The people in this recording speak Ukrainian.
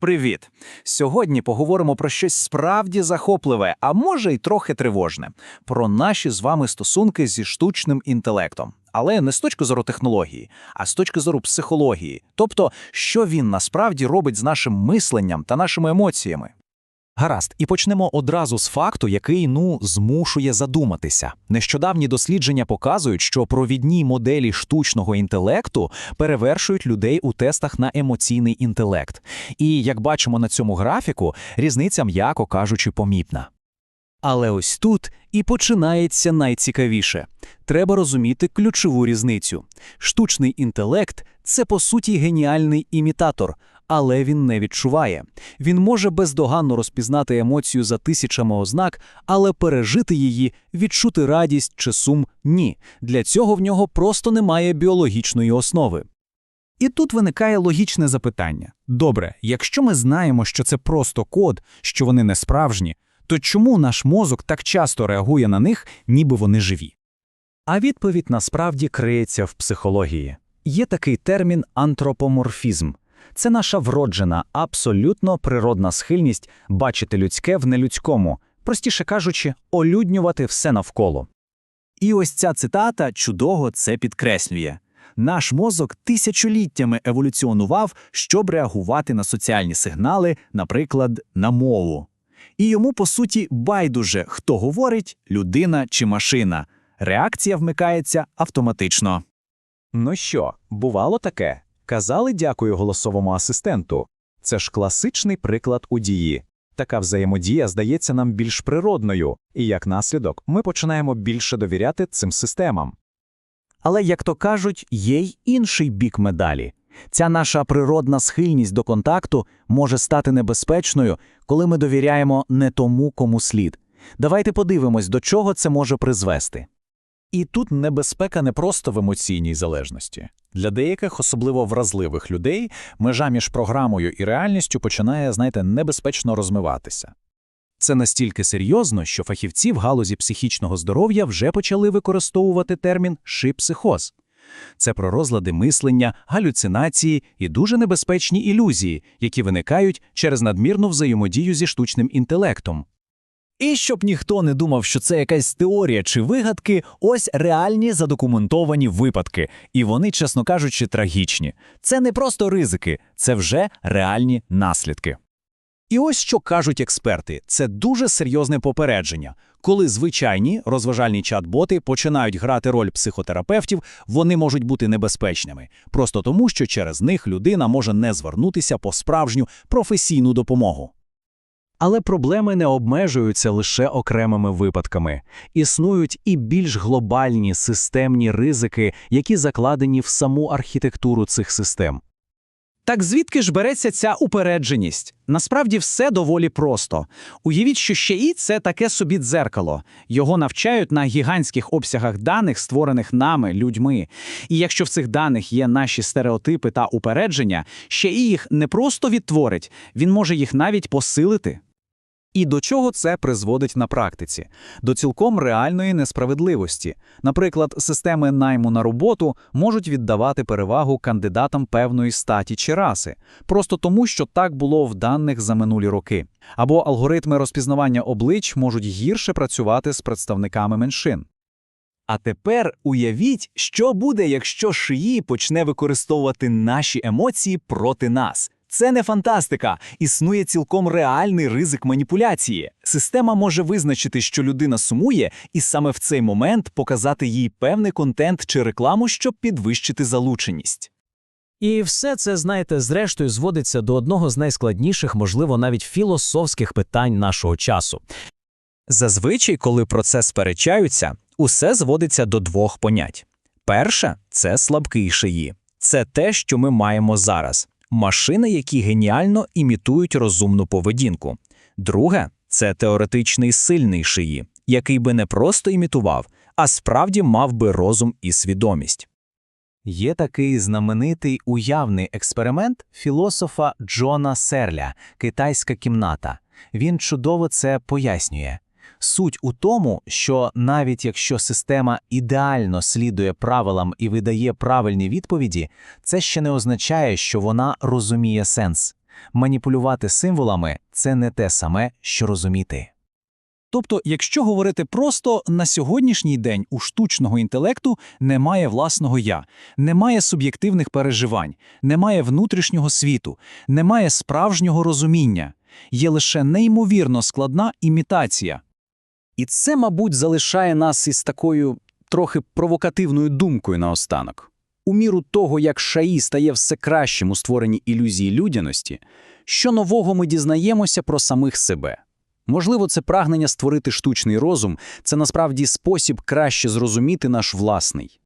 Привіт! Сьогодні поговоримо про щось справді захопливе, а може й трохи тривожне, про наші з вами стосунки зі штучним інтелектом. Але не з точки зору технології, а з точки зору психології, тобто, що він насправді робить з нашим мисленням та нашими емоціями. Гаразд, і почнемо одразу з факту, який ну змушує задуматися. Нещодавні дослідження показують, що провідні моделі штучного інтелекту перевершують людей у тестах на емоційний інтелект. І як бачимо на цьому графіку, різниця, м'яко кажучи, помітна. Але ось тут і починається найцікавіше. Треба розуміти ключову різницю. Штучний інтелект це по суті геніальний імітатор, але він не відчуває. Він може бездоганно розпізнати емоцію за тисячами ознак, але пережити її, відчути радість чи сум ні. Для цього в нього просто немає біологічної основи. І тут виникає логічне запитання: добре, якщо ми знаємо, що це просто код, що вони не справжні, то чому наш мозок так часто реагує на них, ніби вони живі? А відповідь насправді криється в психології. Є такий термін антропоморфізм. Це наша вроджена, абсолютно природна схильність бачити людське в нелюдському, простіше кажучи, олюднювати все навколо. І ось ця цитата чудово це підкреслює. Наш мозок тисячоліттями еволюціонував, щоб реагувати на соціальні сигнали, наприклад, на мову. І йому, по суті, байдуже, хто говорить, людина чи машина. Реакція вмикається автоматично. Ну що, бувало таке? Казали дякую голосовому асистенту. Це ж класичний приклад у дії. Така взаємодія здається нам більш природною, і як наслідок ми починаємо більше довіряти цим системам. Але, як то кажуть, є й інший бік медалі. Ця наша природна схильність до контакту може стати небезпечною, коли ми довіряємо не тому, кому слід. Давайте подивимось, до чого це може призвести. І тут небезпека не просто в емоційній залежності. Для деяких, особливо вразливих людей, межа між програмою і реальністю починає, знаєте, небезпечно розмиватися. Це настільки серйозно, що фахівці в галузі психічного здоров'я вже почали використовувати термін шипсихоз. Це про розлади мислення, галюцинації і дуже небезпечні ілюзії, які виникають через надмірну взаємодію зі штучним інтелектом. І щоб ніхто не думав, що це якась теорія чи вигадки, ось реальні задокументовані випадки, і вони, чесно кажучи, трагічні. Це не просто ризики, це вже реальні наслідки. І ось що кажуть експерти: це дуже серйозне попередження. Коли звичайні розважальні чат-боти починають грати роль психотерапевтів, вони можуть бути небезпечними, просто тому, що через них людина може не звернутися по справжню професійну допомогу. Але проблеми не обмежуються лише окремими випадками. Існують і більш глобальні системні ризики, які закладені в саму архітектуру цих систем. Так звідки ж береться ця упередженість? Насправді все доволі просто. Уявіть, що ще і це таке собі дзеркало. Його навчають на гігантських обсягах даних, створених нами, людьми. І якщо в цих даних є наші стереотипи та упередження, ще і їх не просто відтворить, він може їх навіть посилити. І до чого це призводить на практиці? До цілком реальної несправедливості. Наприклад, системи найму на роботу можуть віддавати перевагу кандидатам певної статі чи раси, просто тому, що так було в даних за минулі роки. Або алгоритми розпізнавання облич можуть гірше працювати з представниками меншин. А тепер уявіть, що буде, якщо шиї почне використовувати наші емоції проти нас. Це не фантастика, існує цілком реальний ризик маніпуляції. Система може визначити, що людина сумує, і саме в цей момент показати їй певний контент чи рекламу, щоб підвищити залученість. І все це, знаєте, зрештою зводиться до одного з найскладніших, можливо, навіть філософських питань нашого часу. Зазвичай, коли про це сперечаються, усе зводиться до двох понять. Перше це слабкий шиї, це те, що ми маємо зараз машини, які геніально імітують розумну поведінку. Друге це теоретичний сильний шиї, який би не просто імітував, а справді мав би розум і свідомість. Є такий знаменитий уявний експеримент філософа Джона Серля Китайська кімната. Він чудово це пояснює. Суть у тому, що навіть якщо система ідеально слідує правилам і видає правильні відповіді, це ще не означає, що вона розуміє сенс. Маніпулювати символами це не те саме, що розуміти. Тобто, якщо говорити просто, на сьогоднішній день у штучного інтелекту немає власного «я», немає суб'єктивних переживань, немає внутрішнього світу, немає справжнього розуміння. Є лише неймовірно складна імітація. І це, мабуть, залишає нас із такою трохи провокативною думкою наостанок. У міру того, як шаї стає все кращим у створенні ілюзії людяності, що нового ми дізнаємося про самих себе. Можливо, це прагнення створити штучний розум – це насправді спосіб краще зрозуміти наш власний.